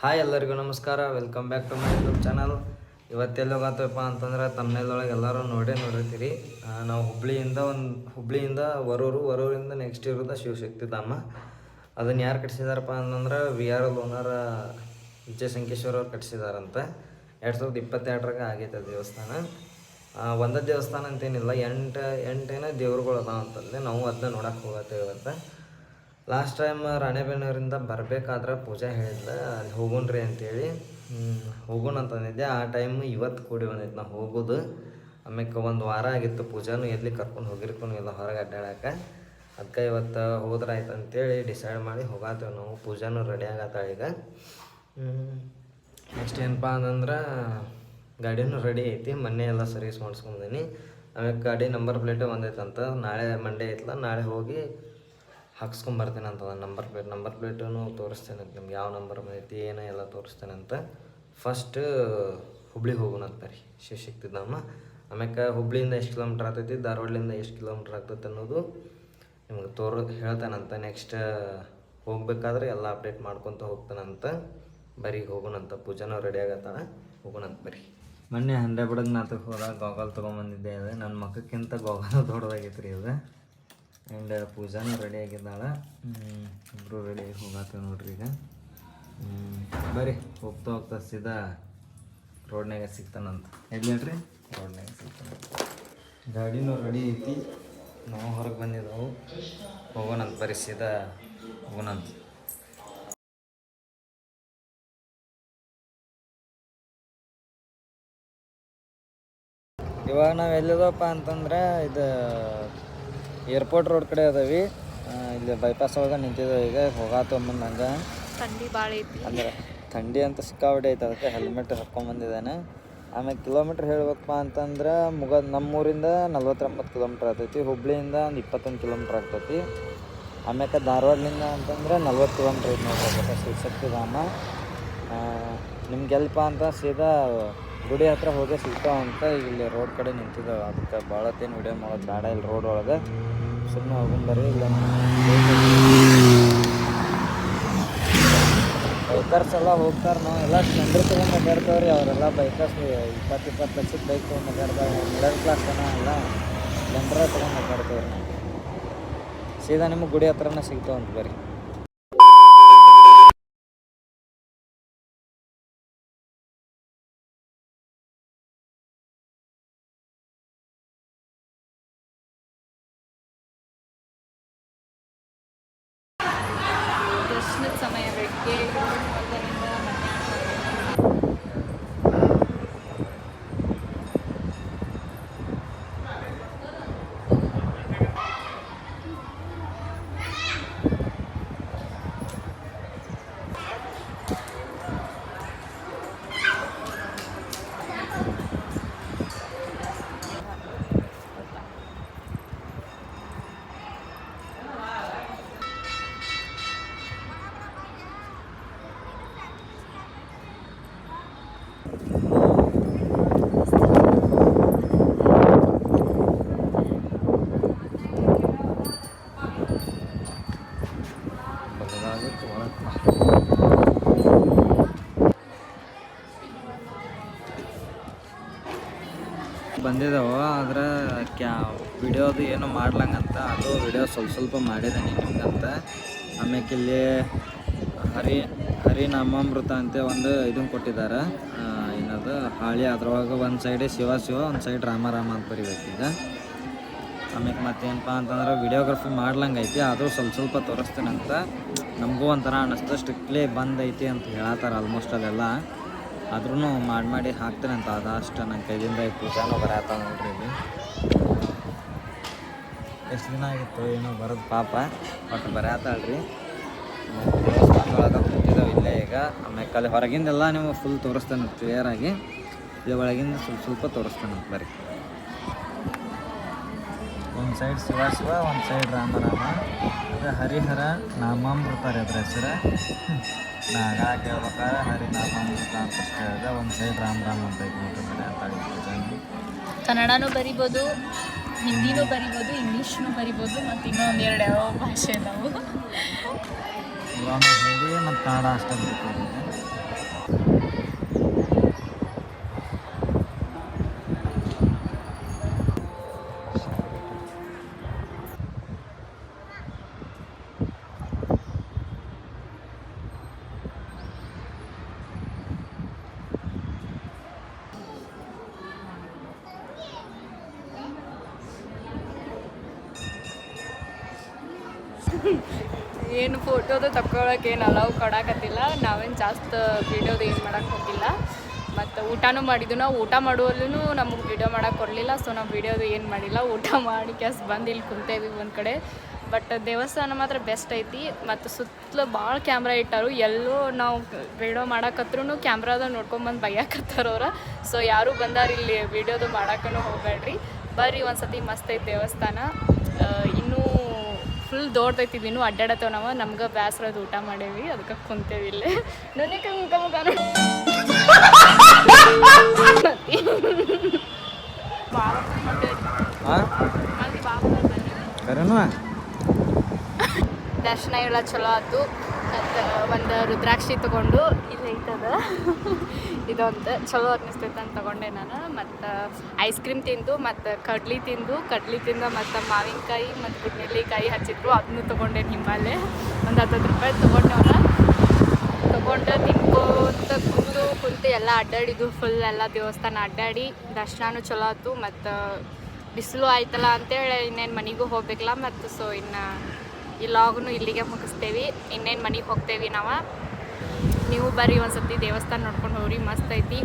Hi ಎಲ್ಲರಿಗೂ ನಮಸ್ಕಾರ. Welcome back to my YouTube channel ಇವತ್ತೆಲ್ಲೋಗತ್ತಪ್ಪ ಅಂತಂದ್ರೆ ತಮ್ಮೆಲ್ಲೊಳಗೆ ಎಲ್ಲರೂ ನೋಡೇ ನೋಡಿರ್ತೀರಿ. ನಾವು ಹುಬ್ಳಿಯಿಂದ ಒಂದು, ಹುಬ್ಳಿಯಿಂದ ವರೂರು ವರೂರಿಂದ ನೆಕ್ಸ್ಟ್ ಇರೋದು ಶಿವಶಕ್ತಿ ಧಾಮ. ಅದನ್ನು ಯಾರು ಕಟ್ಸಿದಾರಪ್ಪ ಅಂತಂದ್ರೆ ವಿ ಆರ್ ಓನರ್ ವಿಜಯಸಂಕೇಶ್ವರ ಅವ್ರು ಕಟ್ಸಿದಾರಂತ. ಎರಡು ಸಾವಿರದ ಇಪ್ಪತ್ತೆರಡರಾಗ ಆಗೈತೆ ದೇವಸ್ಥಾನ. ಒಂದು ದೇವಸ್ಥಾನ ಅಂತೇನಿಲ್ಲ, ಎಂಟು, ಎಂಟೇನ ದೇವ್ರುಗಳು ಅದಾವ ಅಂತಂದ್ರೆ ನಾವು ಅದನ್ನ ನೋಡೋಕೆ ಹೋಗತ್ತೇವೆ ಇವತ್ತು ಲಾಸ್ಟ್ ಟೈಮ್ ರಾಣೆಬೆನ್ನೂರಿಂದ ಬರಬೇಕಾದ್ರೆ ಪೂಜಾ ಹೇಳಿದ್ಲ, ಅಲ್ಲಿ ಹೋಗೋಣ್ರಿ ಅಂತೇಳಿ. ಹೋಗೋಣ ಅಂತಂದಿದ್ದೆ ಆ ಟೈಮ್ ಇವತ್ತು ಕೂಡಿ ಬಂದೈತೆ ನಾವು ಹೋಗೋದು. ಆಮ್ಯಾಕೆ ಒಂದು ವಾರ ಆಗಿತ್ತು ಪೂಜಾನು, ಎಲ್ಲಿ ಕರ್ಕೊಂಡು ಹೋಗಿರ್ಕೊಂಡು ಇಲ್ಲ ಹೊರಗೆ ಅಡ್ಡಾಡಕ್ಕೆ ಅದಕ್ಕೆ ಇವತ್ತು ಹೋದ್ರೆ ಆಯ್ತು ಅಂತೇಳಿ ಡಿಸೈಡ್ ಮಾಡಿ ಹೋಗಾತೇವೆ ನಾವು, ಪೂಜಾನು ರೆಡಿ ಆಗತ್ತಾಳ ಈಗ. ನೆಕ್ಸ್ಟ್ ಏನಪ್ಪ ಅಂತಂದ್ರೆ ಗಾಡಿನೂ ರೆಡಿ ಐತಿ, ಮೊನ್ನೆ ಎಲ್ಲ ಸರ್ವಿಸ್ ಮಾಡಿಸ್ಕೊಂಬಂದೀನಿ ಆಮೇಲೆ ಗಾಡಿ ನಂಬರ್ ಪ್ಲೇಟು ಒಂದೈತಂತ ನಾಳೆ ಮಂಡೇ ಐತಲ್ಲ ನಾಳೆ ಹೋಗಿ ಹಾಕ್ಸ್ಕೊಂಬರ್ತೇನೆ ಅಂತ ನಂಬರ್ ಪ್ಲೇಟ್ ನಂಬರ್ ಪ್ಲೇಟನ್ನು ತೋರಿಸ್ತೇನೆ ಅಂತ ನಿಮ್ಗೆ, ಯಾವ ನಂಬರ್ ಬಂದೈತಿ, ಏನೋ ಎಲ್ಲ ತೋರಿಸ್ತೇನೆ ಅಂತ. ಫಸ್ಟ್ ಹುಬ್ಳಿಗೆ ಹೋಗೋಣ ರೀ ಶಿವಶಕ್ತಿ ಧಾಮ ಆಮ್ಯಾಕೆ ಹುಬ್ಳಿಯಿಂದ ಎಷ್ಟು ಕಿಲೋಮೀಟ್ರ್ ಆಗ್ತೈತಿ ಧಾರವಾಡದಿಂದ ಎಷ್ಟು ಕಿಲೋಮೀಟ್ರ್ ಆಗ್ತೈತೆ ಅನ್ನೋದು ನಿಮ್ಗೆ ತೋರ, ಹೇಳ್ತಾನಂತ. ನೆಕ್ಸ್ಟ್ ಹೋಗ್ಬೇಕಾದ್ರೆ ಎಲ್ಲ ಅಪ್ಡೇಟ್ ಮಾಡ್ಕೊತ ಹೋಗ್ತಾನಂತ. ಬರೀ ಹೋಗೋಣಂತ ಪೂಜಾನೂ ರೆಡಿ ಆಗತ್ತಾನ ಹೋಗೋಣಂತ ಬರೀ. ಮೊನ್ನೆ ಹಂಡೆ ಬಿಡೋದು ನಾತಕ್ಕೆ ಹೋದಾಗ ಗೋಗಲ್ ತೊಗೊಂಬಂದಿದ್ದೆ, ಅದು ನನ್ನ ಮಕ್ಕಕ್ಕಿಂತ ಗೋಗಲ್ ದೊಡ್ಡದಾಗೈತೆ ರೀ ಅದು. ಆ್ಯಂಡ್ ಪೂಜಾನು ರೆಡಿ ಆಗಿದ್ದಾಳ. ಇಬ್ಬರು ರೆಡಿ ಆಗಿ ಹೋಗತ್ತೇವೆ ನೋಡ್ರಿ ಈಗ. ಬರ್ರಿ, ಹೋಗ್ತಾ ಹೋಗ್ತಾ ಸೀದಾ ರೋಡ್ನಾಗ ಸಿಗ್ತಾನಂತ. ಎಲ್ಲಿ ಹೇಳ್ರಿ? ರೋಡ್ನಾಗ ಸಿಗ್ತಾನ. ಗಾಡಿನೂ ರೆಡಿ ಐತಿ. ನಾವು ಹೊರಗೆ ಬಂದಿದ್ದಾವೆ. ಹೋಗೋಣಂತ, ಬರ್ರಿ ಸೀದಾ ಹೋಗೋಣಂತ. ಇವಾಗ ನಾವು ಎಲ್ಲಿದಪ್ಪ ಅಂತಂದ್ರೆ ಇದು ಏರ್ಪೋರ್ಟ್ ರೋಡ್ ಕಡೆ ಅದಾವಿ. ಇಲ್ಲಿ ಬೈಪಾಸ್ ಒಳಗೆ ನಿಂತಿದ್ದೇವೆ ಈಗ. ಹೋಗಾತು ಮುಂದೆ ಹಂಗೆ. ಥಂಡಿ ಭಾಳ ಐತಿ. ಅಂದ್ರೆ ಥಂಡಿ ಅಂತ ಸಿಕ್ಕಾಬಿಡಿ ಐತೆ. ಅದಕ್ಕೆ ಹೆಲ್ಮೆಟ್ ಹಾಕ್ಕೊಂಬಂದಿದ್ದಾನೆ ಆಮೇಲೆ ಕಿಲೋಮೀಟ್ರ್ ಹೇಳ್ಬೇಕಪ್ಪ ಅಂತಂದ್ರೆ ಮುಗ ನಮ್ಮೂರಿಂದ ನಲ್ವತ್ತೊಂಬತ್ತು ಕಿಲೋಮೀಟ್ರ್ ಆಗ್ತೈತಿ. ಹುಬ್ಳಿಯಿಂದ ಒಂದು ಇಪ್ಪತ್ತೊಂದು ಕಿಲೋಮೀಟ್ರ್ ಆಗ್ತೈತಿ. ಆಮ್ಯಾಕೆ ಧಾರವಾಡದಿಂದ ಅಂತಂದ್ರೆ ನಲ್ವತ್ತು ಕಿಲೋಮೀಟ್ರ್ ಐತೆ ನೋಡ್ರಿ ಶಿವಶಕ್ತಿ ಧಾಮ. ನಿಮ್ಗೆ ಎಲ್ಪ ಅಂತ ಸೀದಾ ಗುಡಿ ಹತ್ರ ಹೋಗಿ ಸಿಗ್ತಾವಂತ ಇಲ್ಲಿ ರೋಡ್ ಕಡೆ ನಿಂತಿದ್ದಾವೆ ಅದಕ್ಕೆ ಭಾಳ ಹೊತ್ತೇನು ವಿಡಿಯೋ ಮಾಡೋದು ಬೇಡ ಇಲ್ಲಿ ರೋಡ್ ಒಳಗೆ. ಸುಮ್ಮನೆ ಹೋಗೊಂಬರ್ರಿ ಇಲ್ಲ. ಬೈಕರ್ಸ್ ಎಲ್ಲ ಹೋಗ್ತಾರೆ ನಾವು. ಎಲ್ಲ ಸ್ಪ್ಲೆಂಡರ್ ತೊಗೊಂಡು ಅಡ್ಡಾಡ್ತಾವ್ರಿ ಅವರೆಲ್ಲ ಬೈಕರ್ಸ್ ಇಪ್ಪತ್ತು ಇಪ್ಪತ್ತು ಲಕ್ಷದ ಬೈಕ್ ತೊಗೊಂಡು ಅಡ್ಡಾಡ್ತಾವೆ ಮಿಡಲ್ ಕ್ಲಾಸ್ ಜನ ಎಲ್ಲ ಸ್ಪ್ಲೆಂಡರ್ ತೊಗೊಂಡು ಅಡ್ಡಾಡ್ತೇವ್ರಿ ಸೀದಾ ನಿಮಗೆ ಗುಡಿ ಹತ್ರನೇ ಸಿಗ್ತಾವಂತ ಬರ್ರಿ ver qué ಬಂದಿದ್ದಾವ ಆದ್ರೆ ಕ್ಯಾ ವಿಡಿಯೋದು ಏನು ಮಾಡ್ಲಂಗಂತ, ಅದು ವಿಡಿಯೋ ಸ್ವಲ್ಪ ಸ್ವಲ್ಪ ಮಾಡಿದ್ದೀನಿ ನಿಮ್ಗಂತ ಆಮ್ಯಾಕೆ ಇಲ್ಲಿ ಹರಿ ಹರಿನಾಮಾಮೃತ ಅಂತ ಒಂದು ಇದನ್ನು ಕೊಟ್ಟಿದ್ದಾರೆ ಏನದು? ಹಾಳಿ ಅದ್ರೊಳಗೆ ಒಂದು ಸೈಡ್ ಶಿವ ಶಿವ, ಒಂದು ಸೈಡ್ ರಾಮ ರಾಮ ಅಂತ ಬರಿಬೇಕು ಈಗ. ಆಮ್ಯಾಕೆ ಮತ್ತೇನಪ್ಪ ಅಂತಂದ್ರೆ ವಿಡಿಯೋಗ್ರಫಿ ಮಾಡ್ಲಂಗೈತಿ, ಆದರೂ ಸ್ವಲ್ಪ ಸ್ವಲ್ಪ ತೋರಿಸ್ತೀನಂತ. ನಮಗೂ ಒಂಥರ ಅನ್ನಿಸ್ತು ಸ್ಟ್ರಿಕ್ಟ್ಲಿ ಬಂದೈತಿ ಅಂತ ಹೇಳತ್ತಾರ ಆಲ್ಮೋಸ್ಟ್ ಅದೆಲ್ಲ ಆದ್ರೂ ಮಾಡಿ ಮಾಡಿ ಹಾಕ್ತೇನಂತ ಅದಷ್ಟು ನನ್ನ ಕೈದಿಂದ ಈ ಪೂಜಾನು ಬರತ್ತ ನೋಡ್ರಿ ಇಲ್ಲಿ. ಎಷ್ಟು ದಿನ ಆಗಿತ್ತು ಏನೋ ಬರೋದು ಪಾಪ. ಬಟ್ ಬರತ್ತಾಳ್ರಿ ದೇವಸ್ಥಾನದೊಳಗೆ ಕೂತಿದ್ದಾವೆ ಇಲ್ಲೇ ಈಗ. ಆಮೇಲೆ ಅಲ್ಲಿ ಹೊರಗಿಂದೆಲ್ಲ ನೀವು ಫುಲ್ ತೋರಿಸ್ತೇನೆ ಕ್ಲಿಯರಾಗಿ ಇಲ್ಲಿ ಒಳಗಿಂದ ಸ್ವಲ್ಪ ಸ್ವಲ್ಪ ತೋರಿಸ್ತೇನೆ ಬರ್ರಿ ಒಂದು ಸೈಡ್ ಶಿವ ಶಿವ, ಒಂದು ಸೈಡ್ ರಾಮ ರಾಮ. ಹರಿಹರ ನಾಮಾಮೃತಾರೆ ಅದ್ರ ಹೆಸರು. ನಾಗ ಕೇಳ್ಬೇಕಾದ್ರೆ ಹರಿನಾಮ ಅಂತ ಅಷ್ಟೇ ಹೇಳಿದೆ ಒಂದು ಸೈಡ್ ರಾಮ ರಾಮ್ ಅಂತ ಐತೆ ಬರೀ ಅಂತ ಕನ್ನಡನೂ ಬರಿಬೋದು ಹಿಂದಿನೂ ಬರಿಬೋದು ಇಂಗ್ಲೀಷ್ನೂ ಬರಿಬೋದು ಮತ್ತು ಇನ್ನೊಂದು ಎರಡು ಯಾವ ಭಾಷೆ ನಾವು ಇವಾಗ ಹಿಂದಿ ಮತ್ತು ಕನ್ನಡ ಅಷ್ಟೇ ಬರ್ತೀವಿ ಏನು ಫೋಟೋದು ತಗೊಳಕ್ಕೆ ಏನು ಅಲೌ ಕೊಡಕತ್ತಿಲ್ಲ. ನಾವೇನು ಜಾಸ್ತಿ ವೀಡಿಯೋದು ಏನು ಮಾಡಕ್ಕೆ ಹೋಗಿಲ್ಲ. ಮತ್ತು ಊಟನೂ ಮಾಡಿದ್ದು ನಾವು ಊಟ ಮಾಡುವಲ್ಲೂ ನಮಗೆ ವೀಡಿಯೋ ಮಾಡಕ್ಕೆ ಕೊಡಲಿಲ್ಲ. ಸೊ ನಾವು ವೀಡಿಯೋದು ಏನು ಮಾಡಿಲ್ಲ. ಊಟ ಮಾಡಿ ಕ್ಯಾಸ್ ಬಂದು ಇಲ್ಲಿ ಕುಂತೇವಿ ಒಂದು ಕಡೆ. ಬಟ್ ದೇವಸ್ಥಾನ ಮಾತ್ರ ಬೆಸ್ಟ್ ಐತಿ. ಮತ್ತು ಸುತ್ತಲೂ ಭಾಳ ಕ್ಯಾಮ್ರಾ ಇಟ್ಟರು. ಎಲ್ಲೂ ನಾವು ವೀಡಿಯೋ ಮಾಡಕತ್ರೂ ಕ್ಯಾಮ್ರಾದ ನೋಡ್ಕೊಂಬಂದು ಬೈಯಾಕತ್ತಾರ ಅವ್ರ. ಸೊ ಯಾರು ಬಂದಾರ ಇಲ್ಲಿ ವೀಡಿಯೋದು ಮಾಡಕ್ಕೂ ಹೋಗ್ಬೇಡ್ರಿ ಬರ್ರಿ ಒಂದು ಸತಿ ಮಸ್ತ್ ಐತಿ ದೇವಸ್ಥಾನ. ಇನ್ನೂ ಫುಲ್ ದೊಡ್ಡದೈತಿವಿ ಇನ್ನೂ ಅಡ್ಡಾಡತ್ತೇವೆ ನಾವು. ನಮ್ಗೆ ಬೇಸರದ ಊಟ ಮಾಡೇವಿ. ಅದಕ್ಕೆ ಕುಂತೇವಿ ಇಲ್ಲೇ. ನನಗೆ ಮುಖ ಮುಖ ದರ್ಶನ ಎಲ್ಲ ಚಲೋ ಆಯ್ತು. ಮತ್ತು ಒಂದು ರುದ್ರಾಕ್ಷಿ ತೊಗೊಂಡು ಇಲ್ಲಿ ಐತದ ಇದೊಂದು ಚಲೋ ಅನ್ನಿಸ್ತೈತೆ ಅಂತ ತೊಗೊಂಡೆ ನಾನು. ಮತ್ತು ಐಸ್ ಕ್ರೀಮ್ ತಿಂದು, ಮತ್ತು ಕಡ್ಲಿ ತಿಂದು ಕಡ್ಲಿ ತಿಂದು ಮತ್ತು ಮಾವಿನಕಾಯಿ ಮತ್ತು ಗುಡ್ನೆಲ್ಲಿಕಾಯಿ ಹಚ್ಚಿದ್ರು. ಅದನ್ನು ತೊಗೊಂಡೆ ನಿಮ್ಮಲ್ಲೇ. ಒಂದು ಹತ್ತತ್ತು ರೂಪಾಯಿ ತೊಗೊಂಡವನ ತೊಗೊಂಡು ತಿನ್ಕೋತ ಕುಂತು ಕುಂತು ಎಲ್ಲ ಅಡ್ಡಾಡಿದ್ದು. ಫುಲ್ ಎಲ್ಲ ದೇವಸ್ಥಾನ ಅಡ್ಡಾಡಿ ದರ್ಶನನೂ ಚಲೋ ಆಯ್ತು. ಮತ್ತು ಬಿಸಿಲು ಆಯ್ತಲ್ಲ ಅಂತೇಳಿ ಇನ್ನೇನು ಮನೆಗೂ ಹೋಗ್ಬೇಕಲ್ಲ ಮತ್ತು ಸೊ ಇನ್ನು ಈ ಲಾಗ್ನು ಇಲ್ಲಿಗೆ ಮುಗಿಸ್ತೇವೆ, ಇನ್ನೇನು ಮನೆಗೆ ಹೋಗ್ತೇವೆ ನಾವು. ನೀವು ಬರ್ರಿ ಸರ್ತಿ ದೇವಸ್ಥಾನ ನೋಡ್ಕೊಂಡು ಹೋಗ್ರಿ, ಮಸ್ತ್ ಐತಿ.